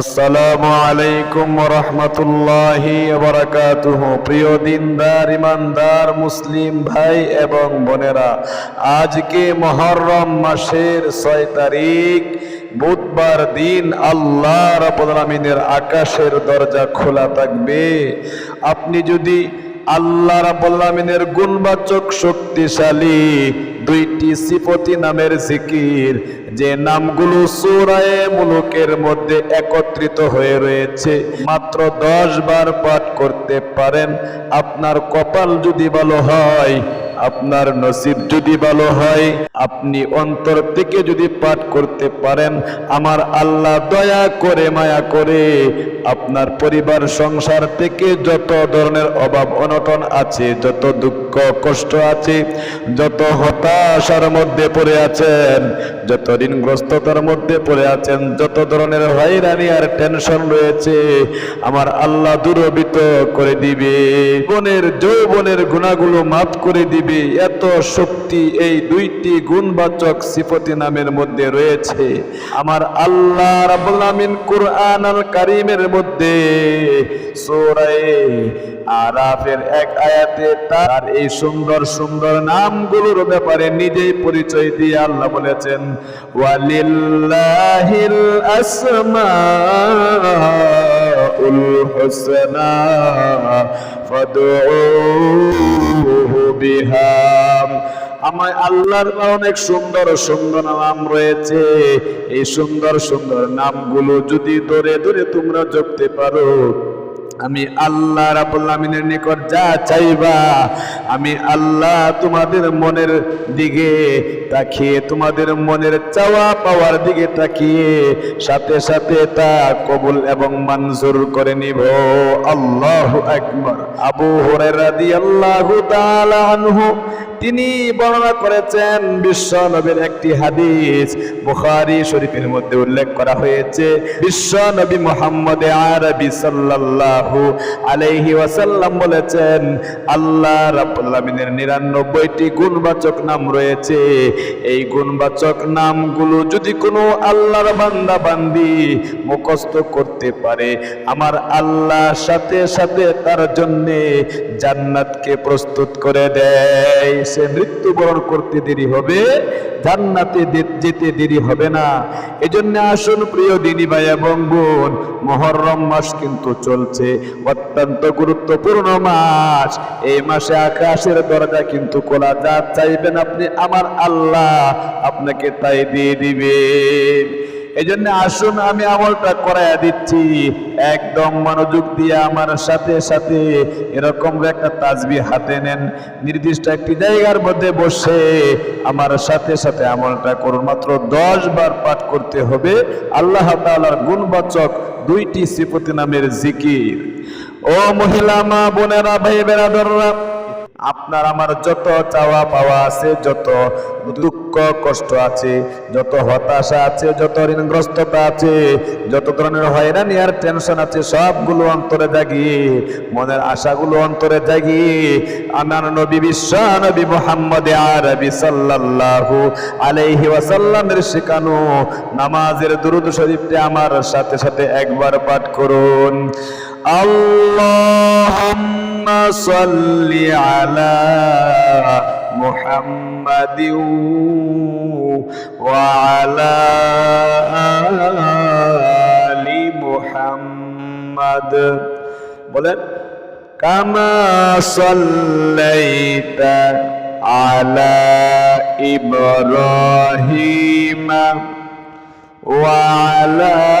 আসসালামু আলাইকুম রহমতুল্লাহি বরাকাতুহ। প্রিয় দিনদার, ইমানদার, মুসলিম ভাই এবং বোনেরা, আজকে মহরম মাসের ছয় তারিখ, বুধবার দিন আল্লাহ রাব্বুল আলামিনের আকাশের দরজা খোলা থাকবে। আপনি যদি আল্লাহ রাব্বুল আলামিনের গুণবাচক শক্তিশালী দুইটি সিফতি নামের জিকির, যে নামগুলো সুরায়ে মুলুকের মধ্যে একত্রিত হয়ে রয়েছে। মাত্র দশ বার পাঠ করতে পারেন। আপনার কপাল যদি ভালো হয় আপনার নসিব যদি ভালো হয়, আপনি অন্তর থেকে যদি পাঠ করতে পারেন, আমার আল্লাহ দয়া করে, মায়া করে আপনার পরিবার, সংসার থেকে যত ধরনের অভাব, অনটন আছে, যত দুঃখ, কষ্ট আছে, যত হতাশার মধ্যে পড়ে আছেন, যত ঋণগ্রস্ততার মধ্যে পড়ে আছেন, যত ধরনের হয়রানি আর টেনশন রয়েছে, আমার আল্লাহ দূরবিত করে দিবে। বনের যৌবনের গুণাগুলো মাফ করে দিবে। এত শক্তি এই দুইটি গুণবাচক সিফতি নামের মধ্যে রয়েছে। আমার আল্লাহ আমিন কুরআন আল কারীমের মধ্যে সূরায়ে আরাফের এক আয়াতে তার এই সুন্দর সুন্দর নামগুলোর ব্যাপারে নিজেই পরিচয় দিয়ে আল্লাহ বলেছেন, ওয়ালিল্লাহিল আসমাউল হুসনা, ফাদউহু বিহা। আমায় আল্লাহর অনেক সুন্দর সুন্দর নাম রয়েছে। এই সুন্দর সুন্দর নামগুলো যদি ধরে ধরে তোমরা জপতে পারো আমি আল্লাহ রাবুল আমিনের নিকট যা চাইবা, আমি আল্লাহ তোমাদের মনের দিকে তাকিয়ে, তোমাদের মনের চাওয়া পাওয়ার দিকে তাকিয়ে, সাথে সাথে তা কবুল এবং মঞ্জুর করে নিব। আল্লাহ একবার আবু হরে রাদি আল্লাহ তিনি বর্ণনা করেছেন বিশ্ব নবীর একটি হাদিস। বুখারী শরীফের মধ্যে উল্লেখ করা হয়েছে, বিশ্ব নবী মোহাম্মদ আরবি সাল্লাল্লাহু আলাইহি ওয়াসাল্লাম বলেছেন, আল্লাহ রাব্বুল আলামিনের 99টি গুণবাচক নাম রয়েছে। এই গুণবাচক নামগুলো যদি কোনো আল্লাহর বান্দা বান্দি মুখস্থ করতে পারে, আমার আল্লাহ সাথে সাথে তার জন্যে জান্নাতকে প্রস্তুত করে দেয়। সে মৃত্যুবরণ করতে দেরি হবে, জান্নাতে যেতে দেরি হবে না। এজন্য আসুন প্রিয় দিনী ভাই এবং বোন, মহরম মাস কিন্তু চলছে, অত্যন্ত গুরুত্বপূর্ণ মাস। এই মাসে আকাশের দরজা কিন্তু খোলা, যা চাইবেন আপনি আমার আল্লাহ আপনাকে তাই দিয়ে দিবে। এই জন্য আসুন, আমি আমলটা করাইয়া দিচ্ছি। একদম মনোযোগ দিয়ে আমার সাথে সাথে এরকম একটা তাজবি হাতে নেন। নির্দিষ্ট একটি জায়গার মধ্যে বসে আমার সাথে সাথে আমলটা করুন। মাত্র দশ বার পাঠ করতে হবে। আল্লাহ তাআলার গুণবাচক দুইটি সিপতি নামের জিকির। ও মহিলা, মা, বোনেরা ভাই বেরাদররা আপনার আমার যত চাওয়া পাওয়া আছে, যত দুঃখ, কষ্ট আছে, যত হতাশা আছে, যত ঋণগ্রস্ততা আছে, যত ধরনের হয়রানি আর টেনশন আছে, সবগুলো অন্তরে জাগিয়ে মনের আশাগুলো অন্তরে জাগিয়ে আমার নবী, বিশ্ব নবী মোহাম্মদ আরবি সাল্লাল্লাহু আলাইহি ওয়াসাল্লামের শেখানো নামাজের দুরুদ শরীফটি আমার সাথে সাথে একবার পাঠ করুন। اللهم صل على محمد وعلى آل محمد বলেন كما صليت على إبراهيم وعلى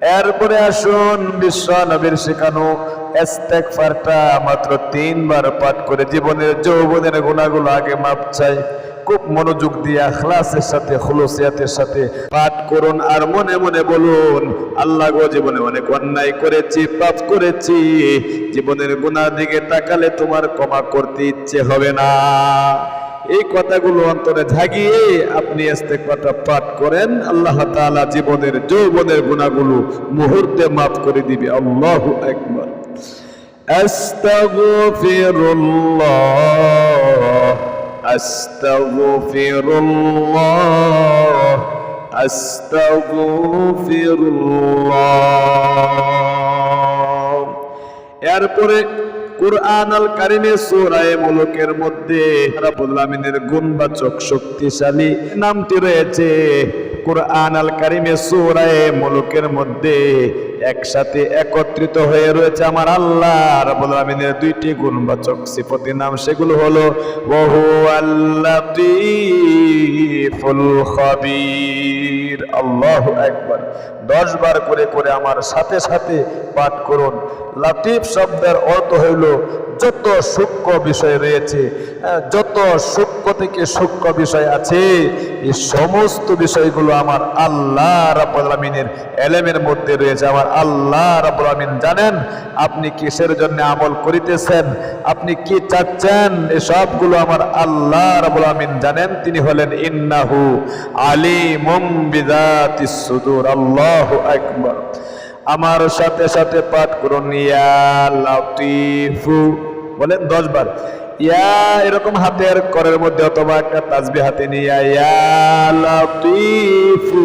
এরপরে আসুন বিশ্ব নবীর শেখানো ইস্তেগফারটা মাত্র তিনবার পাঠ করে জীবনের যৌবনের গুণাগুলো আগে মাপ চাই। খুব মনোযোগ দিয়ে আখলাসের সাথে, খুলুসিয়াতের সাথে পাঠ করুন আর মনে মনে বলুন, আল্লাহ গো জীবনে অনেক অন্যায় করেছি, পাপ করেছি। জীবনের গুনার দিকে তাকালে তোমার ক্ষমা করতে ইচ্ছে হবে না। এই কথাগুলো অন্তরে ঝাগিয়ে আপনি ইস্তেগফারটা পাঠ করেন। আল্লাহ তাআলা জীবনের, যৌবনের গুণাগুলো মুহূর্তে মাফ করে দিবে। আল্লাহু আস্তাগফিরুল্লাহ। এরপরে কুরআন আল কারিমে সূরায়ে মুলুকের মধ্যে রাব্বুল আমিনের গুণবাচক শক্তিশালী নামটি রয়েছে। কুরআন আল কারিমে সূরায়ে মুলুকের মধ্যে একসাথে একত্রিত হয়ে রয়েছে আমার আল্লাহ। রাব্বুল আমিনের দুইটি গুণবাচক সিফতি নাম সেগুলো হলো ওহু আল্লাতিফুল খবীর। আল্লাহু আকবার। দশ বার করে করে আমার সাথে সাথে পাঠ করুন। লাতিফ শব্দের অর্থ হইল যত সূক্ষ্ম বিষয় রয়েছে হ্যাঁ, যত সূক্ষ্ম থেকে সূক্ষ্ম বিষয় আছে এই সমস্ত বিষয়গুলো আমার আল্লাহ রাব্বুল আমিনের এলেমের মধ্যে রয়েছে আমার আল্লাহ রাব্বুল আমিন জানেন আপনি কিসের জন্য আমল করিতেছেন, আপনি কি চাচ্ছেন? এই সবগুলো আমার আল্লাহ রাব্বুল আমিন জানেন, তিনি হলেন ইন্নাহু আলিমুম বিযাতিস সুদূর, আল্লাহু আকবার। আমার সাথে সাথে পাঠ করুন, ইয়া লাতিফু। বলেন দশ বার, ইয়া এরকম হাতের করের মধ্যে অথবা একটা তাসবি হাতে নিয়ে, ইয়া লাতিফু।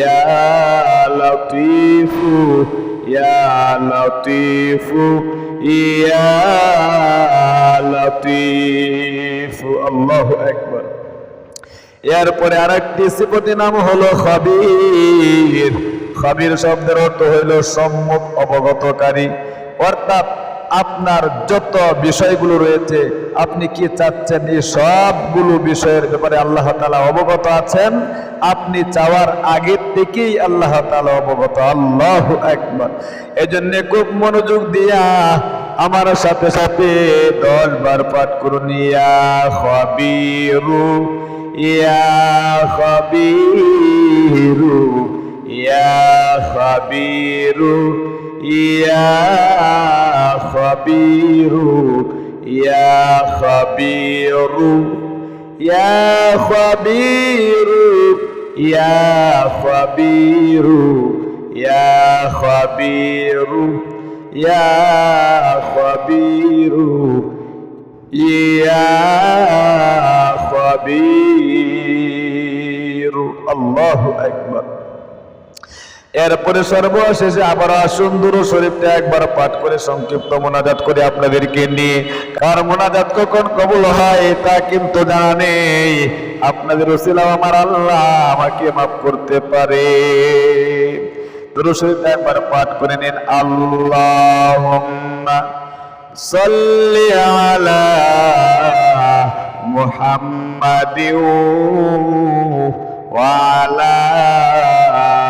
ya latifu ya latifu ya latifu. الله أكبر এরপরে আর একটি সিপতি নাম হলো খবির। খবির শব্দের অর্থ হইল সম্মুখ অবগতকারী। অর্থাৎ আপনার যত বিষয়গুলো রয়েছে, আপনি কি চাচ্ছেন এই সবগুলো বিষয়ের ব্যাপারে আল্লাহ তালা অবগত আছেন? আপনি চাওয়ার আগের থেকেই আল্লাহ তালা অবগত। আল্লাহ একবার এই জন্য খুব মনোযোগ দিয়া আমার সাথে সাথে দশ বার পাঠ করুন। ইয়া খবিরু, ইয়া ইয়া খবিরু। يا خبير يا خبير يا خبير يا خبير يا خبير يا خبير يا خبير الله أكبر এরপরে সর্বশেষে আবার সুন্দর শরীফটা একবার পাঠ করে সংক্ষিপ্ত মোনাজাত করে আপনাদেরকে নিয়ে। কার মোনাজাত কখন কবল হয় তা কিন্তু জানা নেই। আপনাদের ওসিলাম আমার আল্লাহ আমাকে মাফ করতে পারে। দুরুশরীফটা একবার পাঠ করে নিন। আল্লাহ সাল্লি আলা মুহাম্মাদিউ ওয়ালা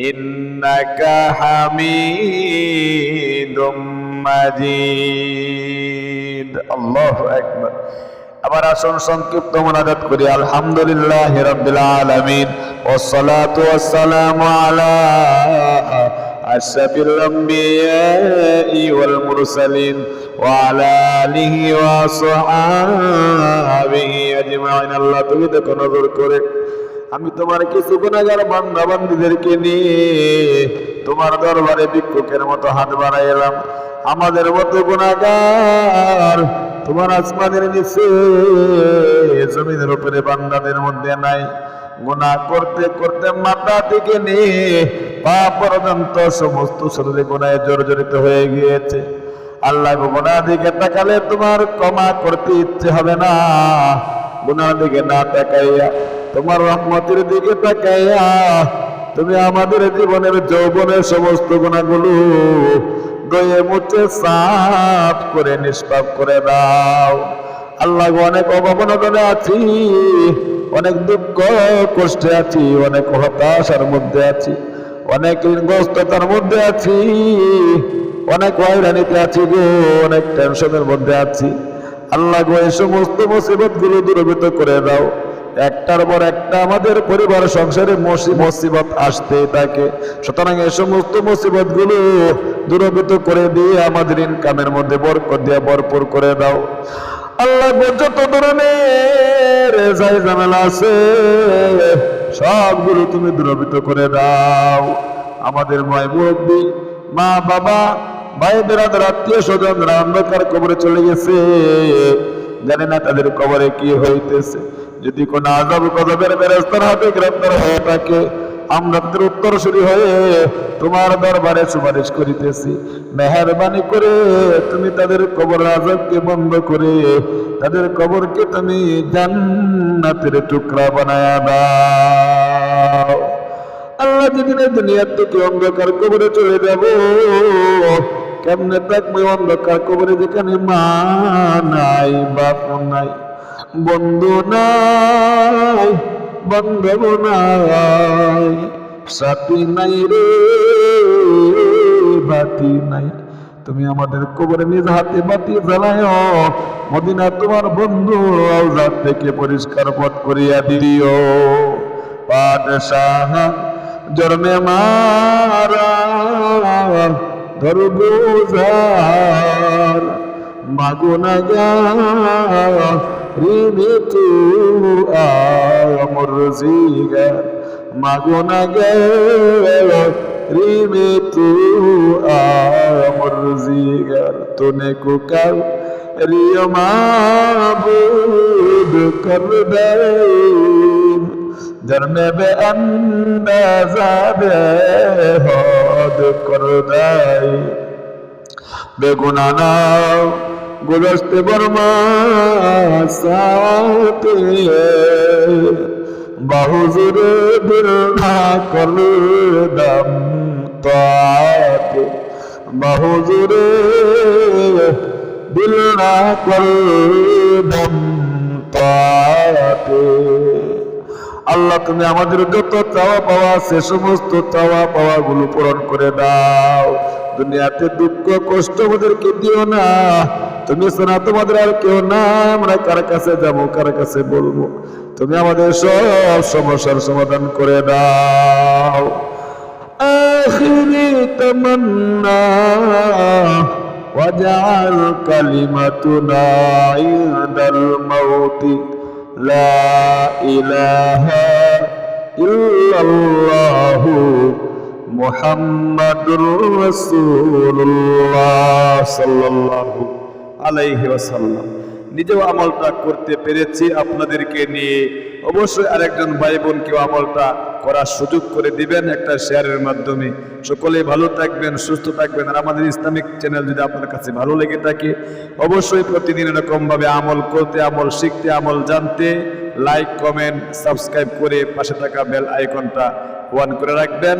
إنك حميد مجيد الله أكبر আবার আসুন সংক্ষিপ্ত মোনাজাত করি আলহামদুলিল্লাহ রাব্বিল আলামিন والصلاه والسلام على أشرف الأنبياء والمرسلين وعلى آله وصحابه أجمعين আল্লাহ তুমি দেখো নজর করে আমি তোমার কিছু গুণাগার বান্দা বান্দিদেরকে নিয়ে তোমার দরবারে ভিক্ষুকের মতো হাত বাড়াই এলাম। আমাদের মতো গুণাগার তোমার আসমানের নিচে, জমিনের উপরে বান্দাদের মধ্যে নাই। গুণা করতে করতে মাথা থেকে নিয়ে পা পর্যন্ত সমস্ত শরীরে গুণায় জর্জরিত হয়ে গিয়েছে। আল্লাহ গুণা দিকে তাকালে তোমার ক্ষমা করতে ইচ্ছে হবে না। গুনার দিকে না তাকাইয়া তোমার রহমতের দিকে তাকাইয়া তুমি আমাদের জীবনের যৌবনের সমস্ত গুণাগুলো গয়ে মুছে সাফ করে, নিষ্পাপ করে দাও। আল্লাহ অনেক অভাবনগরে আছি, অনেক দুঃখ কষ্টে আছি, অনেক হতাশার মধ্যে আছি, অনেক ঋণগ্রস্ততার মধ্যে আছি, অনেক হয়রানিতে আছি গো, অনেক টেনশনের মধ্যে আছি। আল্লাহ গো, এই সমস্ত মুসিবতগুলো দূরীভূত করে দাও। একটার পর একটা আমাদের পরিবার, সংসারে মুসি- মুসিবত আসতে থাকে। সুতরাং এই সমস্ত মুসিবতগুলো দূরীভূত করে দিয়ে আমাদের ইনকামের মধ্যে বরকত দিয়ে ভরপুর করে দাও। আল্লাহ যত ধরনের আছে, সবগুলো তুমি দূরীভূত করে দাও। আমাদের মায় মুরব্বী, মা, বাবা ভাই বেড়াদের আত্মীয় স্বজনরা অন্ধকার কবরে চলে গেছে, জানি না তাদের কবরে কি হইতেছে। যদি কোনো আজব কদবের বেরেস্তার হাতে গ্রেপ্তার হয়ে থাকে, আমরা তাদের উত্তরসূরি হয়ে তোমার দরবারে সুপারিশ করিতেছি। মেহরবানি করে তুমি তাদের কবর আজবকে বন্ধ করে তাদের কবরকে তুমি জান্নাতের টুকরা বানায়া দাও। আল্লাহ যেদিন এই দুনিয়ার থেকে অন্ধকার কবরে চলে যাব, কেমনে থাকবে অন্ধকার কবরে যেখানে মা নাই বাপ নাই। বন্ধু নাই, বান্ধব নাই, সাথী নাই রে, বাতি নাই। তুমি আমাদের কবরে নিজ হাতে বাতি জ্বালায়, মদিনা তোমার বন্ধু, আওজাদ থেকে পরিষ্কার পথ করিয়া দিও। পাঠশাহ জন্মে মারা ধরবুজার মাগুনা গা ঋণে তু আমর জিগার মাগুনা গে ঋণে তু আমর জিগার তোনে কুকার রিয় মাবুদ কর দেন জন্মে গুলস্তে বর্মা সাথে বাহুজুর না কর দম তাতে বাহুজুর না কর দম তাতে আল্লাহ তুমি আমাদের যত চাওয়া পাওয়া, সে সমস্ত চাওয়া পাওয়া গুলো পূরণ করে দাও। দুনিয়াতে দুঃখ কষ্ট আমাদেরকে দিও না তুমি শোনা তোমাদের আর কেউ না আমরা কার কাছে যাবো কার কাছে বলবো তুমি আমাদের সব সমস্যার সমাধান করে দাও আখিরি তামান্না واجعل كلمتنا عند الموت لا إله إلا الله মোহাম্মদুর রাসূলুল্লাহ সাল্লাল্লাহু আলাইহি ওয়াসাল্লাম। নিজেও আমলটা করতে পেরেছি আপনাদেরকে নিয়ে। অবশ্যই আরেকজন ভাই বোনকেও আমলটা করার সুযোগ করে দিবেন একটা শেয়ারের মাধ্যমে। সকলে ভালো থাকবেন, সুস্থ থাকবেন। আর আমাদের ইসলামিক চ্যানেল যদি আপনার কাছে ভালো লেগে থাকে, অবশ্যই প্রতিদিন এরকমভাবে আমল করতে, আমল শিখতে, আমল জানতে লাইক কমেন্ট সাবস্ক্রাইব করে পাশে থাকা বেল আইকনটা ওয়ান করে রাখবেন।